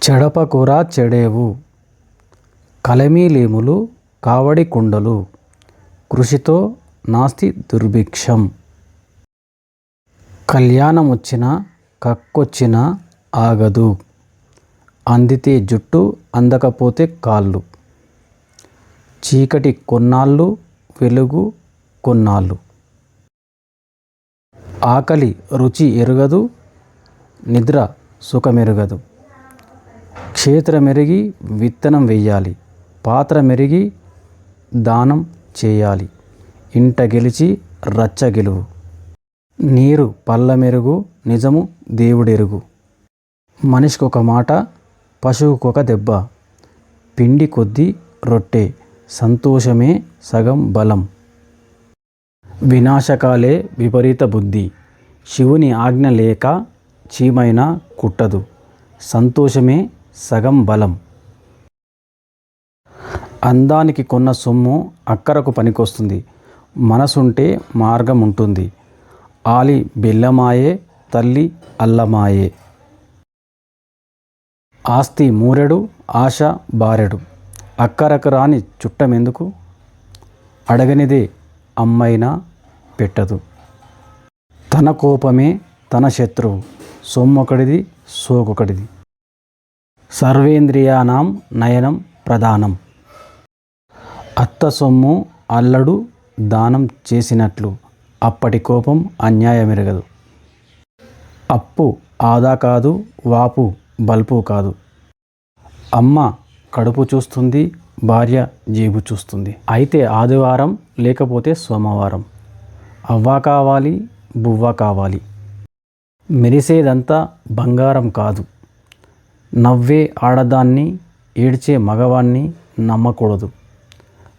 చెడపకురా చెడేవు. కలమీలేములు కావడి కుండలు. కృషితో నాస్తి దుర్భిక్షం. కళ్యాణమొచ్చిన కక్కొచ్చిన ఆగదు. అందితే జుట్టు అందకపోతే కాళ్ళు. చీకటి కొన్నాళ్ళు వెలుగు కొన్నాళ్ళు. ఆకలి రుచి ఎరుగదు నిద్ర సుఖమెరుగదు. క్షేత్రమెరిగి విత్తనం వెయ్యాలి. పాత్ర మెరిగి దానం చేయాలి. ఇంట గెలిచి రచ్చ గెలువు. నీరు పళ్ళ మెరుగు నిజము దేవుడెరుగు. మనిషికొక మాట పశువుకొక దెబ్బ. పిండి కొద్ది రొట్టె. సంతోషమే సగం బలం. వినాశకాలే విపరీత బుద్ధి. శివుని ఆజ్ఞ లేక చీమైనా కుట్టదు. సంతోషమే సగం బలం. అందానికి కొన్న సొమ్ము అక్కరకు పనికొస్తుంది. మనసుంటే మార్గం ఉంటుంది ఆలి బెల్లమాయే తల్లి అల్లమాయే. ఆస్తి మూరెడు ఆశ బారెడు. అక్కరకు రాని చుట్టమెందుకు? అడగనిదే అమ్మైనా పెట్టదు. తన కోపమే తన శత్రువు. సొమ్మొకడిది సోకొకటిది సర్వేంద్రియానాం నయనం ప్రధానం. అత్త సొమ్ము అల్లడు దానం చేసినట్లు అప్పటి కోపం అన్యాయమెరగదు. అప్పు ఆదా కాదు వాపు బల్పు కాదు. అమ్మ కడుపు చూస్తుంది భార్య జేబు చూస్తుంది. అయితే ఆదివారం లేకపోతే సోమవారం. అవ్వ కావాలి బువ్వ కావాలి. మెరిసేదంతా బంగారం కాదు. నవ్వే ఆడదాన్ని ఏడ్చే మగవాణ్ణి నమ్మకూడదు.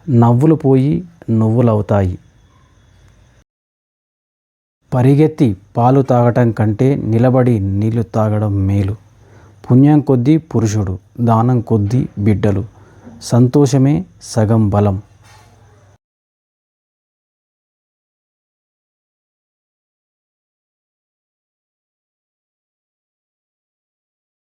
నవ్వులు పోయి నువ్వులవుతాయి. పరిగెత్తి పాలు తాగటం కంటే నిలబడి నీళ్ళు తాగడం మేలు. పుణ్యం కొద్దీ పురుషుడు దానం కొద్దీ బిడ్డలు. సంతోషమే సగం బలం.